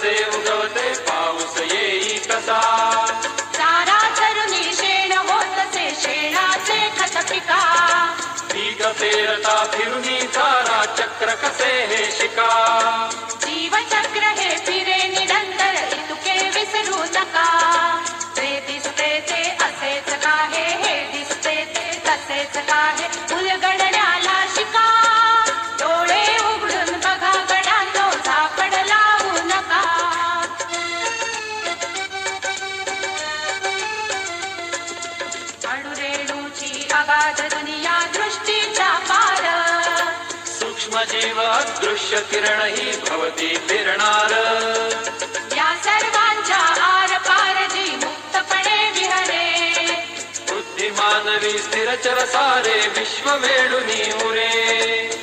कसे उगवते पाऊस येई कसा? चारा चरुणी शेण होतसे शेणाचे खत पिका पीक पेरता फिरुनी चारा चक्र कसे हे शिका? जीवचक्र हे फिरे निरंतर इतुके विसरू नका. ते दिसते ते असेच काहे हे दिसते ते तसेच काहे अगाध दुनिया दृष्टीचा पार. सूक्ष्म जीव दृश्य किरण ही भवती फिरणार. या सर्वांच्या आर पार जी मुक्तपणे विहरे. बुद्धिमानवी स्थिरचर सारे विश्व वेडुनी उरे.